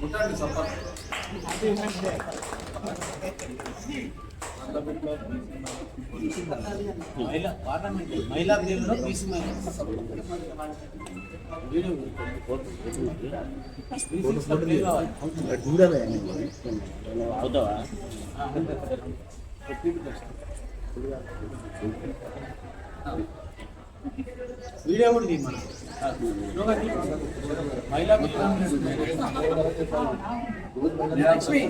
ముట్టండి సపోర్ట్ మహిళా పార్లమెంట్ మహిళా దేవుడు బీసీ అవుతావా అవుతావా వీడియో కూడా తీ మనం మహిళా లక్ష్మి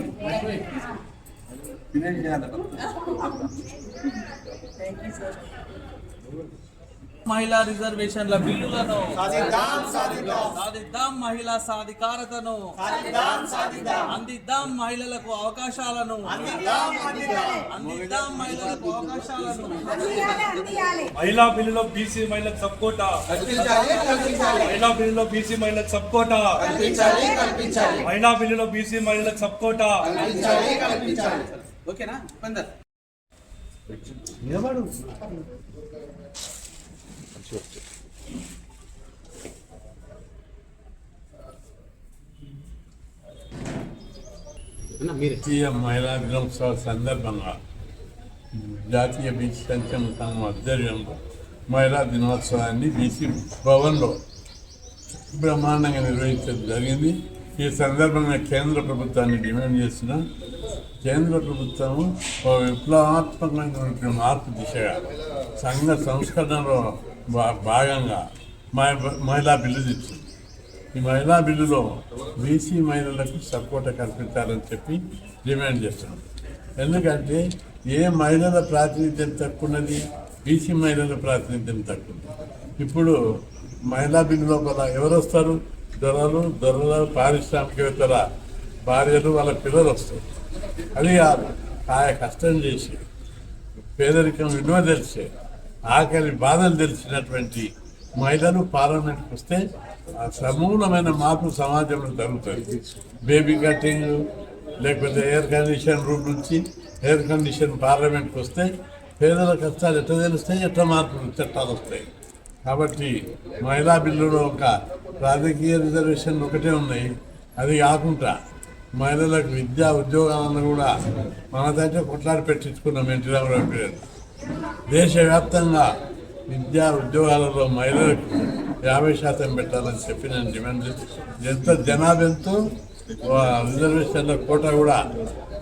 మహిళా రిజర్వేషన్ల బిల్లులను సాధిద్దాం మహిళా సాధికారతను అందిద్దాం మహిళలకు అవకాశాలను అందిద్దాం మహిళలకు అవకాశాలను మహిళా బిల్లులో బీసీ మహిళలకు సపోర్ట మహిళా బిల్లులో బీసీ మహిళలకు సపోర్ట మహిళా బిల్లులో బీసీ మహిళలకు సపోర్ట ఓకేనా? పందర్ అన్న జాతీయ మహిళా దినోత్సవ సందర్భంగా జాతీయ బీసీ సంక్షేమ సంఘం ఆధ్వర్యంలో మహిళా దినోత్సవాన్ని బీసీ భవన్లో బ్రహ్మాండంగా నిర్వహించడం జరిగింది. ఈ సందర్భంగా కేంద్ర ప్రభుత్వాన్ని డిమాండ్ చేసిన కేంద్ర ప్రభుత్వం ఒక విప్లవాత్మకమైనటువంటి మార్పు దిశగా సంఘ సంస్కరణలో భాగంగా మహిళా బిల్లు తెచ్చింది ఈ మహిళా బిల్లులో బీసీ మహిళలకు సపోర్ట్ కల్పించాలని చెప్పి డిమాండ్ చేస్తున్నాం. ఎందుకంటే ఏ మహిళల ప్రాతినిధ్యం తక్కువ ఉన్నది బీసీ మహిళల ప్రాతినిధ్యం తక్కువ ఇప్పుడు మహిళా బిల్లు లోపల ఎవరు వస్తారు? దొరలు దొరల పారిశ్రామికవేత్తల భార్యలు వాళ్ళ పిల్లలు వస్తారు. అది కాదు. కాయ కష్టం చేసి పేదరికం విలువ తెలిసే ఆకలి బాధలు తెలిసినటువంటి మహిళలు పార్లమెంట్కి వస్తే సమూలమైన మార్పు సమాజంలో జరుగుతుంది. బేబీ కటింగ్ లేకపోతే ఎయిర్ కండిషన్ రూమ్ నుంచి ఎయిర్ కండిషన్ పార్లమెంట్కి వస్తే పేదల కష్టాలు ఎట్లా తెలుస్తాయి ఎట్లా మార్పులు చట్టాలు వస్తాయి. కాబట్టి మహిళా బిల్లులో ఒక రాజకీయ రిజర్వేషన్ ఒకటే ఉన్నాయి. అది కాకుండా మహిళలకు విద్యా ఉద్యోగాలను కూడా మన దగ్గర కొట్లాడి పెట్టించుకున్నాం ఎన్టీ రామారావు దేశవ్యాప్తంగా విద్యా ఉద్యోగాలలో మహిళలకు యాభై శాతం పెట్టాలని చెప్పి నేను డిమాండ్ ఎంత జనాభా ఎంతో రిజర్వేషన్ల కోట కూడా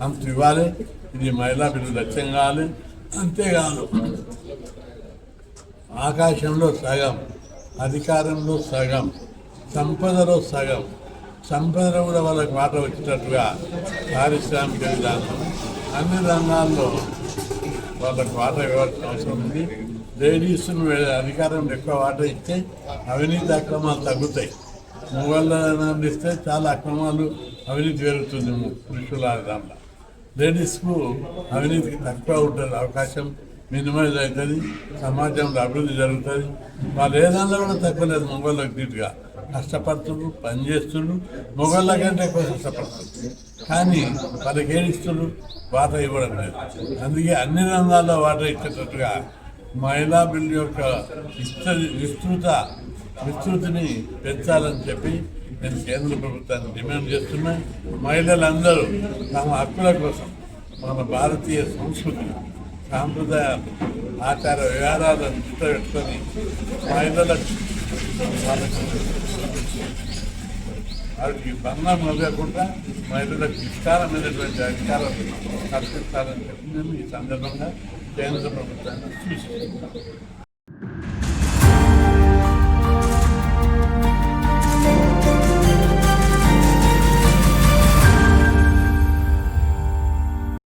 అంత ఇవ్వాలి. ఇది మహిళా బిల్లు లక్ష్యం కావాలి. అంతేకాదు ఆకాశంలో సగం అధికారంలో సగం సంపదలో సగం సంపదలో కూడా వాళ్ళకి మాట వచ్చినట్టుగా పారిశ్రామిక విధానం. అన్ని రంగాల్లో వాళ్ళకు వాట ఇవ్వాల్సిన అవసరం ఉంది. లేడీస్ను అధికారం ఎక్కువ వాట ఇస్తే అవినీతి అక్రమాలు తగ్గుతాయి. మొగళ్ళని ఇస్తే చాలా అక్రమాలు అవినీతి పెరుగుతుంది పురుషుల దాంట్లో లేడీస్కు అవినీతికి తక్కువ ఉంటుంది అవకాశం మినిమైజ్ అవుతుంది. సమాజంలో అభివృద్ధి జరుగుతుంది. వాళ్ళు ఏదన్నా కూడా తక్కువ లేదు మొగోళ్ళకి నీట్గా. కష్టపడుతున్నారు పనిచేస్తున్నారు మొగోళ్ళ కంటే ఎక్కువ కష్టపడుతున్నారు కానీ వాళ్ళకి ఏడిస్తున్నారు వాటా ఇవ్వడం లేదు. అందుకే అన్ని రంగాల్లో వాటా ఇచ్చేటట్టుగా మహిళా బిల్లు యొక్క విస్త విస్తృత విస్తృతిని పెంచాలని చెప్పి నేను కేంద్ర ప్రభుత్వాన్ని డిమాండ్ చేస్తున్నా మహిళలందరూ తమ హక్కుల కోసం మన భారతీయ సంస్కృతి సాంప్రదాయాలు ఆచార వ్యవహారాలను దృష్టిలో పెట్టుకొని మహిళలకు వారికి బంధం మొదలకుండా మహిళలకు విస్తారమైనటువంటి అధికారాలు కల్పిస్తారని చెప్పి నేను ఈ సందర్భంగా కేంద్ర ప్రభుత్వాన్ని సూచిస్తున్నాను